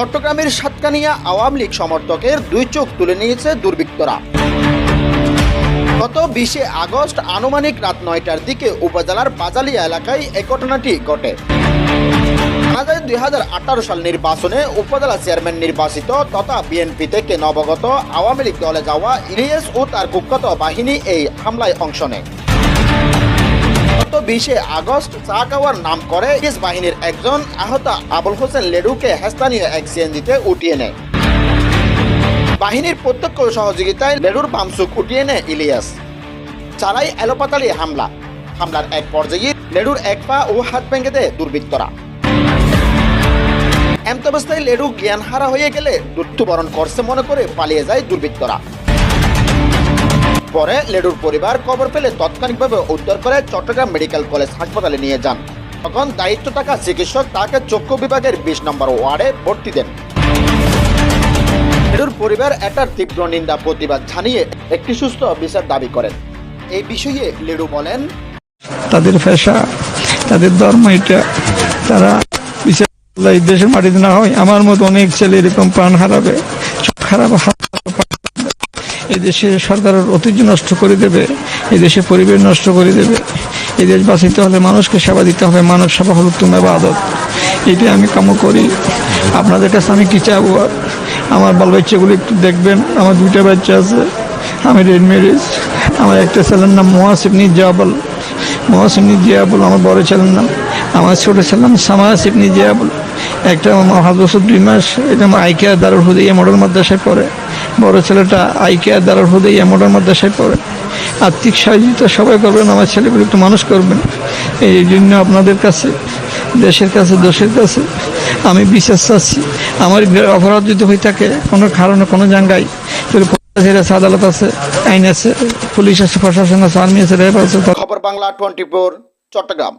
চট্টগ্রামের সাতকানিয়া আওয়ামী লীগ সমর্থকের দুই চোখ তুলে নিয়েছে দুর্বৃত্তরা। গত বিশে আগস্ট আনুমানিক রাত নয়টার দিকে উপজেলার বাজালিয়া এলাকায় এই ঘটনাটি ঘটে। জানা হাজার সাল নির্বাচনে উপজেলা চেয়ারম্যান নির্বাচিত তথা বিএনপি থেকে নবগত আওয়ামী লীগ দলে যাওয়া ইলিয়াস ও তার কুখ্যাত বাহিনী এই হামলায় অংশ নেয়। গত বিশে আগস্ট চা খাওয়ার নাম করে ইস বাহিনীর একজন আহত আবুল হোসেন লেডুকে স্থানীয় এক সিএনজিতে উঠিয়ে নেয়। বাহিনীর প্রত্যক্ষ সহযোগিতায় লেডুর বামসুক উঠিয়ে নেয় ইলিয়াস। চালাই এলোপাতালি হামলা। হামলার এক পর্যায়ে লেডুর এক পা ও হাত ভেঙে দেয় দুর্বৃত্তরা। এমতাবস্থায় লেডু জ্ঞান হারা হয়ে গেলে মৃত্যুবরণ করছে মনে করে পালিয়ে যায় দুর্বৃত্তরা। পরে লেডুর পরিবার খবর পেলে তাৎক্ষণিকভাবে উদ্ধার করে চট্টগ্রাম মেডিকেল কলেজ হাসপাতালে নিয়ে যান। তখন দায়িত্ব থাকা চিকিৎসক তাকে চক্ষু বিভাগের বিশ নম্বর ওয়ার্ডে ভর্তি দেন। লেডুর পরিবার এটার তীব্র নিন্দা, প্রতিবাদ জানিয়ে একটি সুস্থ বিচার দাবি করেন। এই বিষয়ে লেডু বলেন, তাদের পেশা, তাদের ধর্ম এটা। তারা বিচার দেশের মাটিতে না হয়, আমার মতো অনেক ছেলে এরকম প্রাণ হারাবে খারাপ এই দেশে সরকারের ঐতিহ্য নষ্ট করে দেবে, এই দেশে পরিবেশ নষ্ট করে দেবে। এই দেশ বাঁচিতে হলে মানুষকে সেবা দিতে হবে, মানব সেবা হল তুমি আদত এটাই আমি কাম করি। আপনাদের কাছে আমি কি চাবো? আমার বাল বাচ্চাগুলো একটু দেখবেন, আমার দুইটা বাচ্চা আছে। আমি রেড ম্যারেজ, আমার একটা ছেলের নাম মহাসিব নিজাবল মহাসিব নিজাবল আমার বড় ছেলের নাম। আমার ছোট ছেলের নাম সামাসিব নিজাবল একটা আমার হাত বছর দুই মাস, এটা আমার আইকেয়ার দারুল হুদিয়া মডেল মাদ্রাসায় পড়ে। বড় ছেলেটা আইকেয়ার দারুল হুদিয়া মডেল মাদ্রাসায় পড়ে। আর্থিক সহযোগিতা সবাই করবেন আমার ছেলেগুলো একটু মানুষ করবেন। এই জন্য আপনাদের কাছে দেশের কাছে দোষের কাছে আমি বিশ্বাস চাচ্ছি আমার অপরাধ যদি হয়ে থাকে কোনো কারণে কোনো জায়গায় আছে, আদালত আছে আইন আছে পুলিশ আছে প্রশাসন আছে আর্মি আছে র্যাব আছে। খবর বাংলা টোয়েন্টি ফোর চট্টগ্রাম।